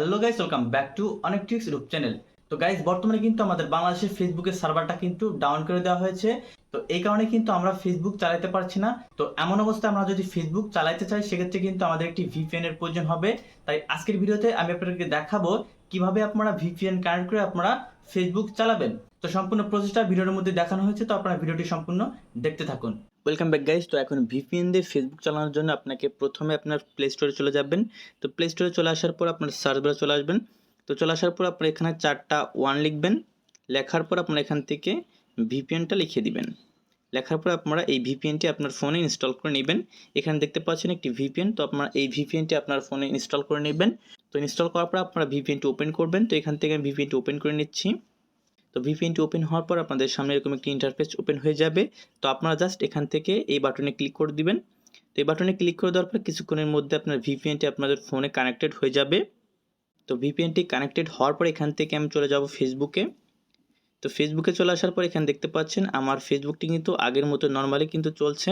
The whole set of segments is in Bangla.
Hello guys welcome back to অনেক টিক্স ইউটিউব চ্যানেল তো গাইস বর্তমানে কিন্তু আমাদের বাংলাদেশের ফেসবুকের সার্ভারটা কিন্তু ডাউন করে দেওয়া হয়েছে। তো এই কারণে কিন্তু আমরা ফেসবুক চালাতে পারছি না। তো এমন অবস্থায় আমরা যদি ফেসবুক চালাতে চাই, সেক্ষেত্রে কিন্তু আমাদের একটি ভিপিএন এর প্রয়োজন হবে। তাই আজকের ভিডিওতে আমি আপনাদেরকে দেখাবো কীভাবে আপনারা ভিপিএন কানেক্ট করে আপনারা ফেসবুক চালাবেন। তো সম্পূর্ণ প্রসেসটা ভিডিওর মধ্যে দেখানো হয়েছে, তো আপনারা ভিডিওটি সম্পূর্ণ দেখতে থাকুন। ওয়েলকাম ব্যাক গাইস তো এখন ভিপিএন দিয়ে ফেসবুক চালানোর জন্য আপনাকে প্রথমে আপনার প্লে স্টোরে চলে যাবেন। তো প্লে স্টোরে চলে আসার পর আপনার সার্চ বারে চলে আসবেন। তো চলে আসার পর আপনার এখানে চারটা ওয়ান লিখবেন। লেখার পর আপনার এখান থেকে ভিপিএনটা লিখে দিবেন। লেখার পর আপনারা এই ভিপিএনটি আপনার ফোনে ইনস্টল করে নেবেন। এখানে দেখতে পাচ্ছেন একটি ভিপিএন তো আপনারা এই ভিপিএনটি আপনার ফোনে ইনস্টল করে নেবেন। তো ইনস্টল করার পর আপনারা ভিপিএনটি ওপেন করবেন। তো এখান থেকে আমি ভিপিএনটি ওপেন করে নিচ্ছি। তো ভিপিএনটি ওপেন হওয়ার পর আপনাদের সামনে এরকম একটি ইন্টারফেস ওপেন হয়ে যাবে। তো আপনারা জাস্ট এখান থেকে এই বাটনে ক্লিক করে দিবেন। তো এই বাটনে ক্লিক করে দেওয়ার পর কিছুক্ষণের মধ্যে আপনার ভিপিএনটি আপনাদের ফোনে কানেক্টেড হয়ে যাবে। তো ভিপিএনটি কানেক্টেড হওয়ার পর এখান থেকে আমি চলে যাব ফেসবুকে তো ফেসবুকে চলে আসার পর এখানে দেখতে পাচ্ছেন, আমার ফেসবুকটি কিন্তু আগের মতো নর্মালি কিন্তু চলছে।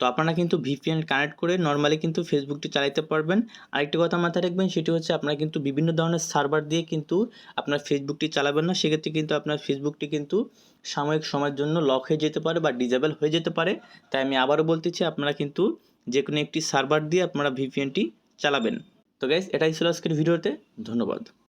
তো আপনারা কিন্তু ভিপিএন কানেক্ট করে নর্মালি কিন্তু ফেসবুকটি চালাতে পারবেন। আরেকটি কথা মাথায় রাখবেন, সেটি হচ্ছে আপনারা কিন্তু বিভিন্ন ধরনের সার্ভার দিয়ে কিন্তু আপনার ফেসবুকটি চালাবেন না। সেক্ষেত্রে কিন্তু আপনার ফেসবুকটি কিন্তু সাময়িক সময়ের জন্য লক হয়ে যেতে পারে বা ডিজেবল হয়ে যেতে পারে। তাই আমি আবারও বলতেছি, আপনারা কিন্তু যে কোনো একটি সার্ভার দিয়ে আপনারা ভিপিএনটি চালাবেন। তো গাইজ এটাই ছিল আজকের ভিডিওতে। ধন্যবাদ।